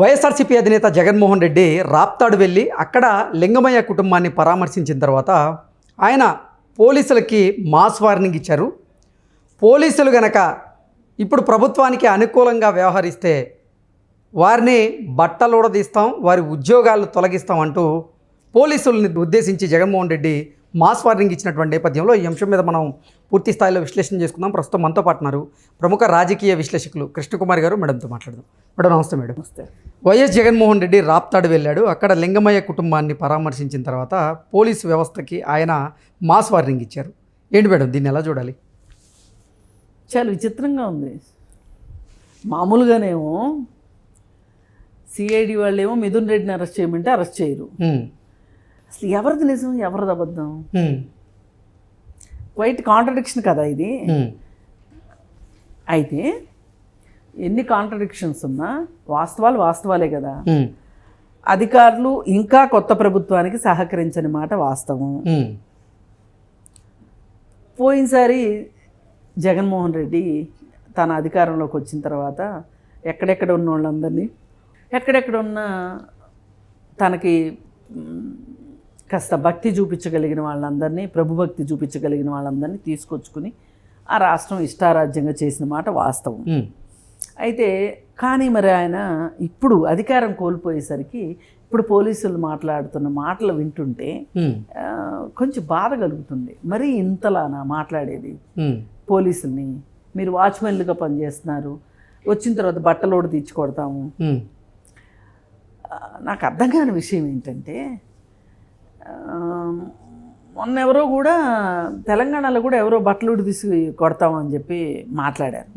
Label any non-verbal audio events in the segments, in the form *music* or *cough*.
వైఎస్ఆర్సీపీ అధినేత జగన్మోహన్ రెడ్డి రాప్తాడు వెళ్ళి అక్కడ లింగమయ్య కుటుంబాన్ని పరామర్శించిన తర్వాత ఆయన పోలీసులకి మాస్ వార్నింగ్ ఇచ్చారు. పోలీసులు గనక ఇప్పుడు ప్రభుత్వానికి అనుకూలంగా వ్యవహరిస్తే వారిని బట్టలుడదీస్తాం వారి ఉద్యోగాలు తొలగిస్తాం అంటూ పోలీసుల్ని ఉద్దేశించి జగన్మోహన్ రెడ్డి మాస్ వార్నింగ్ ఇచ్చినటువంటి నేపథ్యంలో ఈ అంశం మీద మనం పూర్తి స్థాయిలో విశ్లేషణ చేసుకుందాం. ప్రస్తుతం మనతో పాటు ఉన్నారు ప్రముఖ రాజకీయ విశ్లేషకులు కృష్ణకుమార్ గారు. మేడంతో మాట్లాడదాం. మేడం నమస్తే మేడం. నమస్తే. వైఎస్ జగన్మోహన్ రెడ్డి రాప్తాడు వెళ్ళాడు. అక్కడ లింగమయ్య కుటుంబాన్ని పరామర్శించిన తర్వాత పోలీసు వ్యవస్థకి ఆయన మాస్ వార్నింగ్ ఇచ్చారు. ఏంటి మేడం దీన్ని ఎలా చూడాలి? చాలా విచిత్రంగా ఉంది. మామూలుగానేమో సిఐడి వాళ్ళేమో మిథున్ రెడ్డిని అరెస్ట్ చేయమంటే అరెస్ట్ చేయరు. అసలు ఎవరిది నిజం ఎవరిది అబద్ధం. వైట్ కాంట్రడిక్షన్ కదా ఇది. అయితే ఎన్ని కాంట్రడిక్షన్స్ ఉన్నా వాస్తవాలు వాస్తవాలే కదా. అధికారులు ఇంకా కొత్త ప్రభుత్వానికి సహకరించని మాట వాస్తవం. పోయినసారి జగన్మోహన్ రెడ్డి తన అధికారంలోకి వచ్చిన తర్వాత ఎక్కడెక్కడ ఉన్న వాళ్ళందరినీ ఎక్కడెక్కడ ఉన్న తనకి కాస్త భక్తి చూపించగలిగిన వాళ్ళందరినీ ప్రభుభక్తి చూపించగలిగిన వాళ్ళందరినీ తీసుకొచ్చుకుని ఆ రాష్ట్రం ఇష్టారాజ్యంగా చేసిన మాట వాస్తవం. అయితే కానీ మరి ఆయన ఇప్పుడు అధికారం కోల్పోయేసరికి ఇప్పుడు పోలీసులు మాట్లాడుతున్న మాటలు వింటుంటే కొంచెం బాధ కలుగుతుంది. మరి ఇంతలానా మాట్లాడేది. పోలీసుల్ని మీరు వాచ్మెన్లుగా పనిచేస్తున్నారు వచ్చిన తర్వాత బట్టలోడు తీర్చి కొడతాము. నాకు అర్థం కాని విషయం ఏంటంటే మొన్న ఎవరో కూడా తెలంగాణలో కూడా ఎవరో బట్టలోడు తీసి కొడతామని చెప్పి మాట్లాడారు.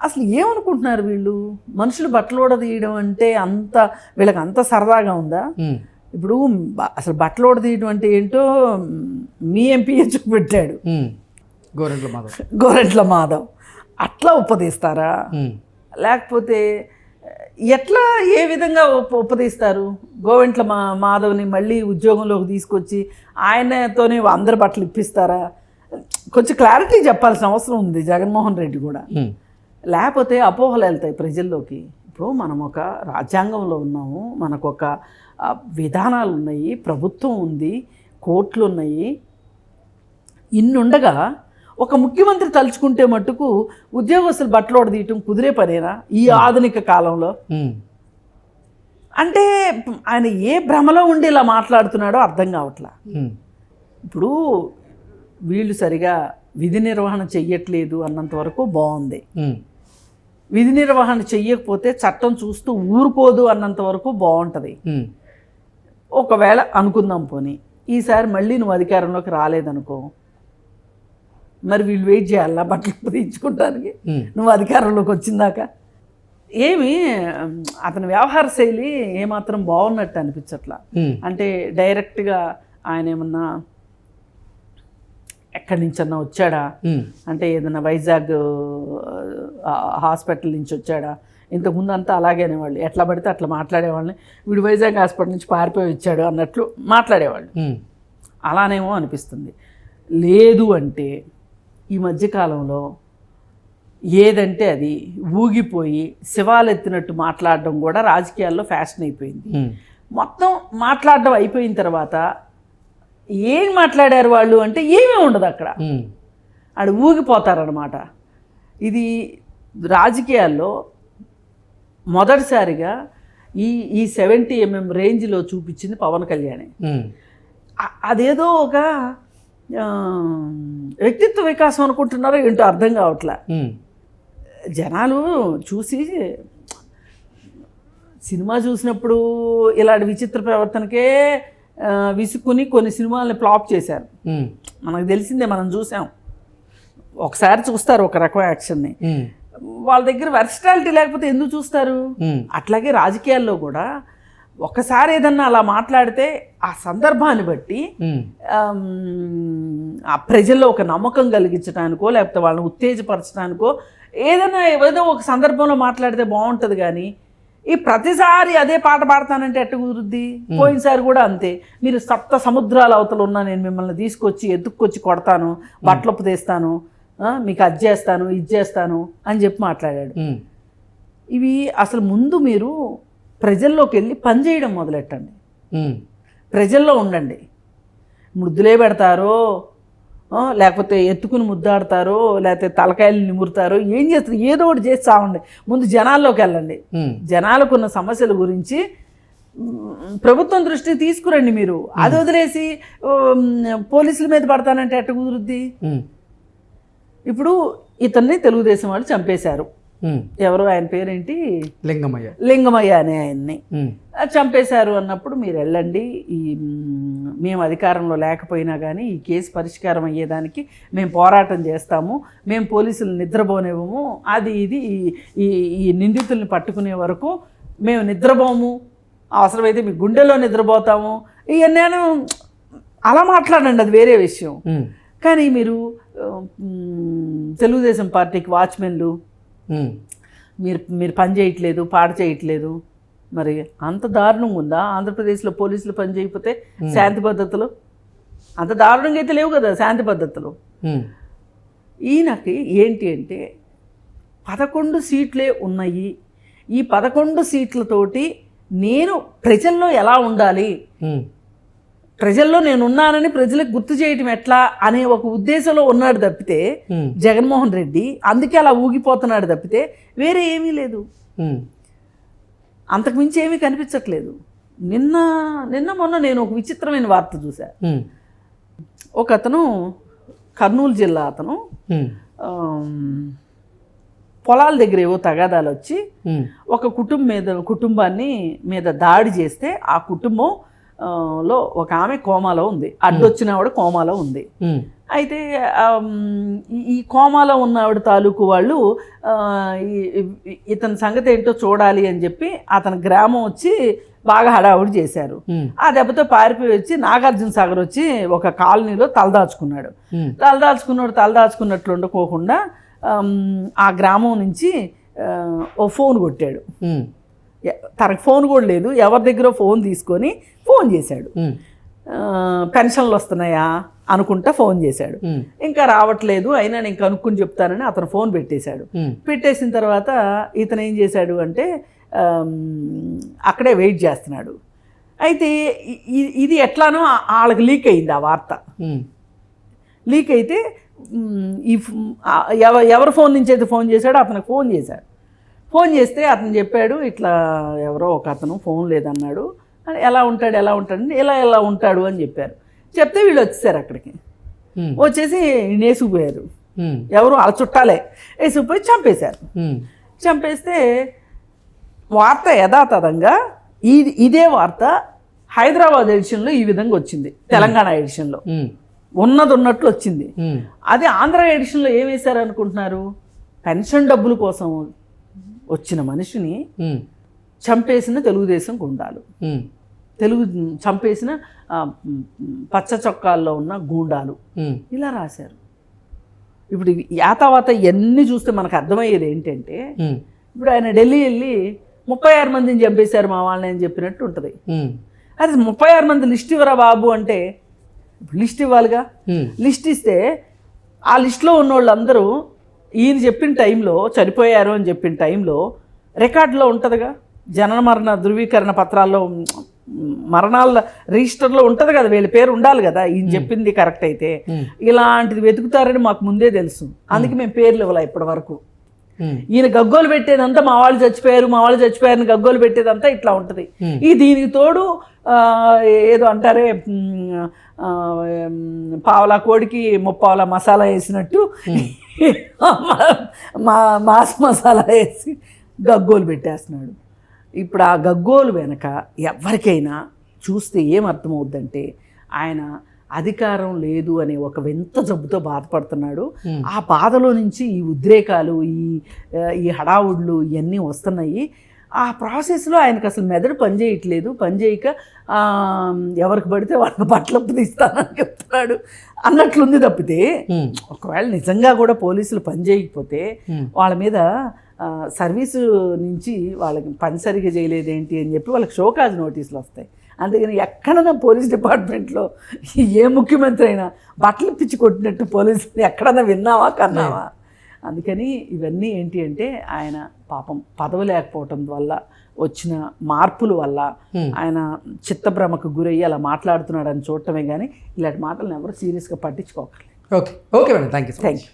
అసలు ఏమనుకుంటున్నారు వీళ్ళు మనుషులు బట్టలోడ తీయడం అంటే అంత వీళ్ళకి అంత సరదాగా ఉందా. ఇప్పుడు అసలు బట్టలోడ తీయడం అంటే ఏంటో మీ ఎంపీఏ చూపెట్టాడు. గోరెంట్ల మాధవ్ గోరెంట్ల మాధవ్ అట్లా ఉపదేస్తారా. లేకపోతే ఎట్లా ఏ విధంగా ఉప ఉపదేస్తారు గోవెంట్ల మా మాధవ్ని మళ్ళీ ఉద్యోగంలోకి తీసుకొచ్చి ఆయనతోనే అందరి బట్టలు ఇప్పిస్తారా? కొంచెం క్లారిటీ చెప్పాల్సిన అవసరం ఉంది జగన్మోహన్ రెడ్డి కూడా. లేకపోతే అపోహలు వెళ్తాయి ప్రజల్లోకి. ఇప్పుడు మనం ఒక రాజ్యాంగంలో ఉన్నాము మనకు ఒక విధానాలు ఉన్నాయి ప్రభుత్వం ఉంది కోర్టులు ఉన్నాయి. ఇన్నుండగా ఒక ముఖ్యమంత్రి తలుచుకుంటే మట్టుకు ఉద్యోగస్తులు బట్టలోడ తీయటం కుదిరే పనేనా ఈ ఆధునిక కాలంలో హ్మ్. అంటే ఆయన ఏ భ్రమలో ఉండి ఇలా మాట్లాడుతున్నాడో అర్థం కావట్లా హ్మ్. ఇప్పుడు వీళ్ళు సరిగా విధి నిర్వహణ చెయ్యట్లేదు అన్నంత వరకు బాగుంది. విధి నిర్వహణ చెయ్యకపోతే చట్టం చూస్తూ ఊరుకోదు అన్నంత వరకు బాగుంటుంది. ఒకవేళ అనుకుందాం పోని ఈసారి మళ్ళీ నువ్వు అధికారంలోకి రాలేదనుకో మరి వీళ్ళు వెయిట్ చేయాలా బట్టలు *laughs* తీయించుకుంటానికి హ్మ్. నువ్వు అధికారంలోకి వచ్చిందాక? ఏమి అతని వ్యవహార శైలి ఏమాత్రం బాగున్నట్టు అనిపించట్లా. అంటే డైరెక్ట్గా ఆయన ఏమన్నా ఎక్కడి నుంచన్నా వచ్చాడా. అంటే ఏదైనా వైజాగ్ హాస్పిటల్ నుంచి వచ్చాడా? ఇంతకుముందు అంతా అలాగే అనేవాళ్ళు. ఎట్లా పడితే అట్లా మాట్లాడేవాళ్ళని. వీడు వైజాగ్ హాస్పిటల్ నుంచి పారిపోయి వచ్చాడు అన్నట్లు మాట్లాడేవాళ్ళు. అలానేమో అనిపిస్తుంది. లేదు అంటే ఈ మధ్యకాలంలో ఏదంటే అది ఊగిపోయి శివాలెత్తినట్టు మాట్లాడడం కూడా రాజకీయాల్లో ఫ్యాషన్ అయిపోయింది. మొత్తం మాట్లాడడం అయిపోయిన తర్వాత ఏం మాట్లాడారు వాళ్ళు అంటే ఏమీ ఉండదు అక్కడ. ఆడు ఊగిపోతారనమాట ఇది రాజకీయాల్లో మొదటిసారిగా ఈ ఈ సెవెంటీ ఎంఎం రేంజ్లో చూపించింది పవన్ కళ్యాణే. అదేదో ఒక వ్యక్తిత్వ వికాసం అనుకుంటున్నారో ఏంటో అర్థం కావట్లే. జనాలు చూసి సినిమా చూసినప్పుడు ఇలాంటి విచిత్ర ప్రవర్తనకే విసుక్కుని కొన్ని సినిమాలని ఫ్లాప్ చేశారు. మనకు తెలిసిందే మనం చూసాం ఒకసారి చూస్తారు ఒక రకం యాక్షన్ని. వాళ్ళ దగ్గర వెర్సటాలిటీ లేకపోతే ఎందుకు చూస్తారు. అట్లాగే రాజకీయాల్లో కూడా ఒకసారి ఏదన్నా అలా మాట్లాడితే ఆ సందర్భాన్ని బట్టి ఆ ప్రజల్లో ఒక నమ్మకం కలిగించడానికో లేకపోతే వాళ్ళని ఉత్తేజపరచడానికో ఏదైనా ఏదో ఒక సందర్భంలో మాట్లాడితే బాగుంటుంది కానీ ఈ ప్రతిసారి అదే పాట పాడతానంటే ఎట్ట కుదురుద్ది? పోయినసారి కూడా అంతే. మీరు సప్త సముద్రాల అవతల ఉన్నా నేను మిమ్మల్ని తీసుకొచ్చి ఎత్తుక్కొచ్చి కొడతాను బట్టలొప్పు తీస్తాను మీకు అది చేస్తాను ఇది చేస్తాను అని చెప్పి మాట్లాడాడు. ఇవి అసలు ముందు మీరు ప్రజల్లోకి వెళ్ళి పనిచేయడం మొదలెట్టండి. ప్రజల్లో ఉండండి. ముద్దులే పెడతారో లేకపోతే ఎత్తుకుని ముద్దాడతారో లేకపోతే తలకాయలు నిమురుతారో ఏం చేస్తారు ఏదో ఒకటి చేసి చావండి. ముందు జనాల్లోకి వెళ్ళండి. ఉమ్, జనాలకున్న సమస్యల గురించి ప్రభుత్వం దృష్టికి తీసుకురండి మీరు. అది వదిలేసి పోలీసుల మీద పడతానంటే ఎట్ట కుదురుద్ది? ఇప్పుడు ఇతన్ని తెలుగుదేశం వాళ్ళు చంపేశారు. ఎవరు? ఆయన పేరేంటి? లింగమయ్య. లింగమయ్య అనే ఆయన్ని. చంపేశారు అన్నప్పుడు మీరు వెళ్ళండి. ఈ మేము అధికారంలో లేకపోయినా కానీ ఈ కేసు పరిష్కారం అయ్యేదానికి మేము పోరాటం చేస్తాము. మేము పోలీసులు నిద్రపోనివ్వము. అది ఇది ఈ- ఈ నిందితుల్ని పట్టుకునే వరకు మేము నిద్రపోము. అవసరమైతే మీ గుండెలో నిద్రపోతాము. ఇవన్నీ అలా మాట్లాడండి అది వేరే విషయం. కానీ మీరు తెలుగుదేశం పార్టీకి వాచ్మెన్లు మీరు మీరు పని చేయట్లేదు పాట చేయట్లేదు. మరి అంత దారుణంగా ఉందా? ఆంధ్రప్రదేశ్లో పోలీసులు పని చేయకపోతే శాంతి పద్ధతులు? అంత దారుణంగా అయితే లేవు కదా శాంతి పద్ధతులు? ఈయనకి ఏంటి అంటే పదకొండు సీట్లే ఉన్నాయి. ఈ పదకొండు సీట్లతోటి నేను ప్రజల్లో ఎలా ఉండాలి? ప్రజల్లో నేను ఉన్నానని ప్రజలకు గుర్తు చేయటం ఎట్లా అనే ఒక ఉద్దేశంలో ఉన్నాడు తప్పితే జగన్మోహన్ రెడ్డి అందుకే అలా ఊగిపోతున్నాడు తప్పితే వేరే ఏమీ లేదు. అంతకుమించి ఏమీ కనిపించట్లేదు. నిన్న నిన్న మొన్న నేను ఒక విచిత్రమైన వార్త చూసా ఒక అతను కర్నూలు జిల్లా అతను పొలాల దగ్గర ఏవో తగాదాలు వచ్చి ఒక కుటుంబం మీద కుటుంబాన్ని మీద దాడి చేస్తే ఆ కుటుంబం లో ఒక ఆమె కోమాలో ఉంది. అడ్డొచ్చిన ఆవిడ కోమాలో ఉంది. అయితే ఈ- కోమాలో ఉన్న ఆవిడ తాలూకు వాళ్ళు ఇతని సంగతి ఏంటో చూడాలి అని చెప్పి అతని గ్రామం వచ్చి బాగా హడావుడి చేశారు. ఆ దెబ్బతో పారిపోయి వచ్చి నాగార్జున సాగర్ వచ్చి ఒక కాలనీలో తలదాచుకున్నాడు. తలదాచుకున్నాడు తలదాచుకున్నట్లు ఉండకోకుండా ఆ గ్రామం నుంచి ఓ ఫోన్ కొట్టాడు. తనకు ఫోన్ కూడా లేదు. ఎవరి దగ్గర ఫోన్ తీసుకొని ఫోన్ చేశాడు. పెన్షన్లు వస్తున్నాయా అనుకుంటా ఫోన్ చేశాడు. ఇంకా రావట్లేదు అయినా నేను కనుక్కుని చెప్తానని అతను ఫోన్ పెట్టేశాడు. పెట్టేసిన తర్వాత ఇతను ఏం చేశాడు అంటే అక్కడే వెయిట్ చేస్తున్నాడు. అయితే ఇది ఎట్లానో వాళ్ళకి లీక్ అయింది ఆ వార్త. లీక్ అయితే ఈ ఎవరి ఫోన్ నుంచి అయితే ఫోన్ చేశాడో అతనికి ఫోన్ చేశాడు. ఫోన్ చేస్తే అతను చెప్పాడు ఇట్లా ఎవరో ఒక అతను ఫోన్ లేదన్నాడు. ఎలా ఉంటాడు ఎలా ఉంటాడు? అంటే, ఎలా ఎలా ఉంటాడు? అని చెప్పారు. చెప్తే వీళ్ళు వచ్చేసారు అక్కడికి. వచ్చేసి నేసుకుపోయారు. ఎవరు? వాళ్ళ చుట్టాలే. వేసుకుపోయి చంపేశారు. చంపేస్తే వార్త యథాతథంగా ఈ ఇదే వార్త హైదరాబాద్ ఎడిషన్లో ఈ విధంగా వచ్చింది. తెలంగాణ ఎడిషన్లో. ఉన్నది ఉన్నట్లు వచ్చింది. అది ఆంధ్ర ఎడిషన్లో ఏం వేశారు అనుకుంటున్నారు పెన్షన్ డబ్బుల కోసం వచ్చిన మనిషిని చంపేసిన తెలుగుదేశం గుండాలు. తెలుగు చంపేసిన పచ్చ చొక్కాల్లో ఉన్న గూండాలు. ఇలా రాశారు. ఇప్పుడు యాతావాత ఇవన్నీ చూస్తే మనకు అర్థమయ్యేది ఏంటంటే ఇప్పుడు ఆయన ఢిల్లీ వెళ్ళి ముప్పై ఆరు మందిని చంపేశారు మా వాళ్ళని అని చెప్పినట్టు ఉంటుంది. అది ముప్పై ఆరు మంది లిస్ట్ ఇవ్వరా బాబు అంటే లిస్ట్ ఇవ్వాలిగా. లిస్ట్ ఇస్తే ఆ లిస్ట్లో ఉన్న వాళ్ళందరూ ఈయన చెప్పిన టైంలో చనిపోయారు అని చెప్పిన టైంలో రికార్డులో ఉంటుందిగా? జనన మరణ ధృవీకరణ పత్రాల్లో మరణాల రిజిస్టర్లో ఉంటుంది కదా వీళ్ళ పేరు ఉండాలి కదా ఈయన చెప్పింది కరెక్ట్ అయితే. ఇలాంటిది వెతుకుతారని మాకు ముందే తెలుసు. అందుకే మేము పేర్లు ఇవ్వాలి ఇప్పటి వరకు ఈయన గగ్గోలు పెట్టేదంతా మా వాళ్ళు చచ్చిపోయారు మా వాళ్ళు చచ్చిపోయారని గగ్గోలు పెట్టేదంతా ఇట్లా ఉంటుంది. Hmm. ఈ దీనికి తోడు ఏదో అంటారే పావలా కోడికి ముప్పావలా మసాలా వేసినట్టు *laughs* మా మాస్ మసాలా వేసి గగ్గోలు పెట్టేస్తున్నాడు. ఇప్పుడు ఆ గగ్గోలు వెనక ఎవరికైనా చూస్తే ఏం అర్థమవుద్దంటే ఆయన అధికారం లేదు అనే ఒక వింత జబ్బుతో బాధపడుతున్నాడు. ఆ బాధలో నుంచి ఈ ఉద్రేకాలు ఈ ఈ హడావుడ్లు ఇవన్నీ వస్తున్నాయి. ఆ ప్రాసెస్లో ఆయనకు అసలు మెదడు పనిచేయట్లేదు. పనిచేయక ఎవరికి పడితే వాళ్ళకి బట్టలు తీస్తానని చెప్తున్నాడు. అన్నట్లుంది తప్పితే ఒకవేళ నిజంగా కూడా పోలీసులు పనిచేయకపోతే వాళ్ళ మీద సర్వీసు నుంచి వాళ్ళకి పని సరిగా చేయలేదేంటి అని చెప్పి వాళ్ళకి షోకాజ్ నోటీసులు వస్తాయి. అందుకని ఎక్కడైనా పోలీస్ డిపార్ట్మెంట్లో ఏ ముఖ్యమంత్రి అయినా బట్టలు పిచ్చి కొట్టినట్టు పోలీసులు ఎక్కడైనా విన్నావా కన్నావా? అందుకని ఇవన్నీ ఏంటి అంటే ఆయన పాపం పదవి లేకపోవటం వల్ల వచ్చిన మార్పుల వల్ల ఆయన చిత్తభ్రమకు గురయ్యి అలా మాట్లాడుతున్నాడని చూడటమే కానీ ఇలాంటి మాటలను ఎవరు సీరియస్గా పట్టించుకోకర్లేదు. Okay. Okay madam. Thank you thank you